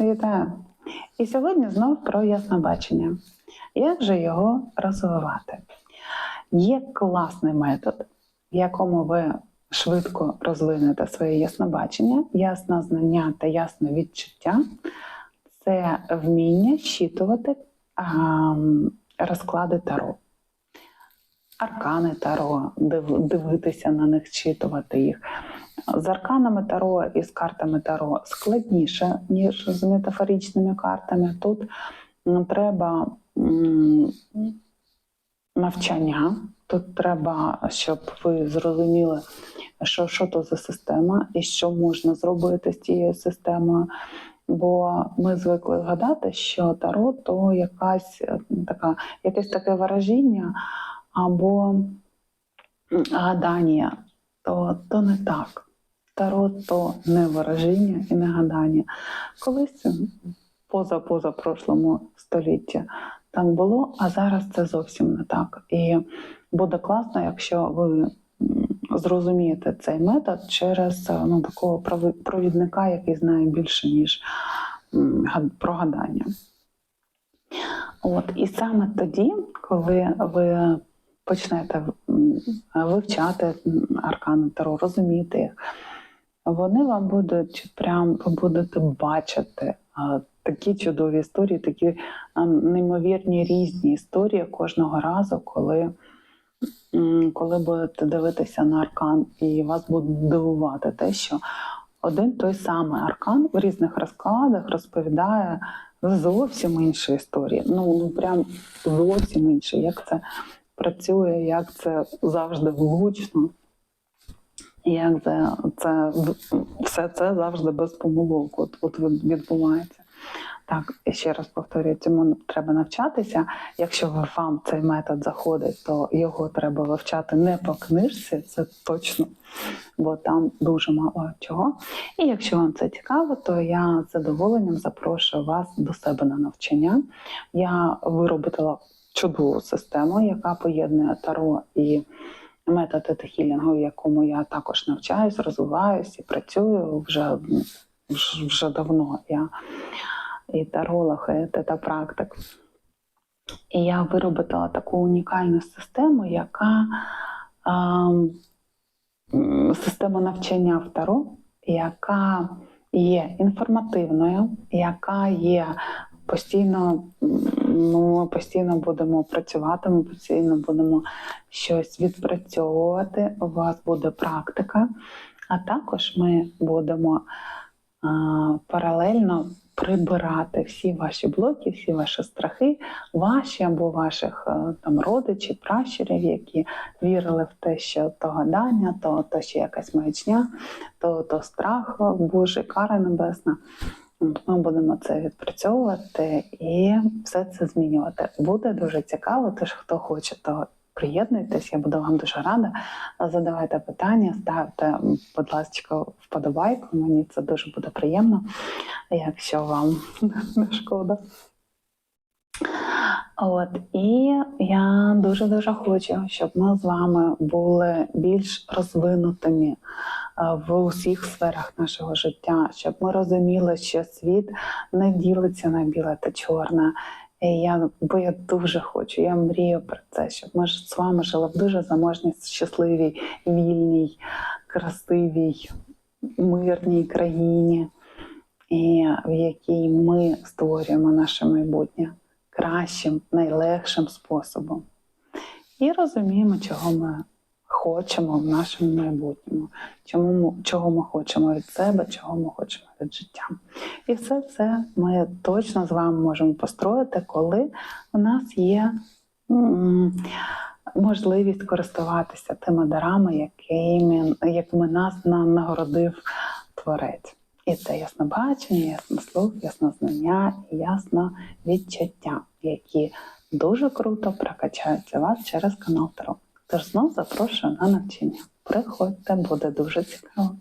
Вітаю! І сьогодні знов про яснобачення. Як же його розвивати? Є класний метод, в якому ви швидко розвинете своє яснобачення, ясне знання та ясне відчуття це вміння щитувати розклади таро. Аркани Таро, див- дивитися на них, читувати їх. З арканами Таро і з картами Таро складніше, ніж з метафоричними картами. Тут треба навчання, тут треба, щоб ви зрозуміли, що, що то за система і що можна зробити з цією системою. Бо ми звикли гадати, що Таро то якась е, така, якесь таке вираження або гадання, то, то не так. Таро то не вираження і не гадання. Колись поза поза столітті так було, а зараз це зовсім не так. І буде класно, якщо ви зрозумієте цей метод через е, ну, такого провідника, який знає більше, ніж про гадання. От, і саме тоді, коли ви почнете вивчати аркани Таро, розуміти їх, вони вам будуть прям будете бачити такі чудові історії, такі неймовірні різні історії кожного разу, коли, коли будете дивитися на аркан, і вас буде дивувати те, що один той самий аркан в різних розкладах розповідає зовсім інші історії. Ну, ну прям зовсім інші. Як це працює, як це завжди влучно. Як це, це все це завжди без помилок. От, от відбувається. Так, і ще раз повторюю, цьому треба навчатися. Якщо вам цей метод заходить, то його треба вивчати не по книжці, це точно, бо там дуже мало чого. І якщо вам це цікаво, то я з задоволенням запрошую вас до себе на навчання. Я виробила чудову систему, яка поєднує таро і метод тета-хілінгу, в якому я також навчаюсь, розвиваюсь і працюю вже, вже, давно. Я і таролог, і тета-практик. І я виробила таку унікальну систему, яка м, система навчання в Таро, яка є інформативною, яка є постійно, ну, ми постійно будемо працювати, ми постійно будемо щось відпрацьовувати. У вас буде практика, а також ми будемо а, паралельно прибирати всі ваші блоки, всі ваші страхи, ваші або ваших е, там родичів, пращурів, які вірили в те, що то гадання, то, то ще якась маячня, то, то страх Божий, кара небесна. Ми будемо це відпрацьовувати і все це змінювати. Буде дуже цікаво, тож хто хоче, то приєднуйтесь, я буду вам дуже рада. Задавайте питання, ставте, будь ласка, вподобайку. Мені це дуже буде приємно, якщо вам не шкода. От і я дуже дуже хочу, щоб ми з вами були більш розвинутими в усіх сферах нашого життя, щоб ми розуміли, що світ не ділиться на біле та чорне. І я, бо я дуже хочу, я мрію про це, щоб ми ж з вами жили в дуже заможній, щасливій, вільній, красивій, мирній країні, і в якій ми створюємо наше майбутнє кращим, найлегшим способом. І розуміємо, чого ми хочемо в нашому майбутньому, чому чого ми хочемо від себе, чого ми хочемо від життя. І все це ми точно з вами можемо построїти, коли у нас є можливість користуватися тими дарами, якими, якими нас нагородив Творець. І це яснобачення, яснослух, яснознання і ясновідчуття, які дуже круто прокачаються вас через канал Таро. Тож знов запрошую на навчання. Приходьте, буде дуже цікаво.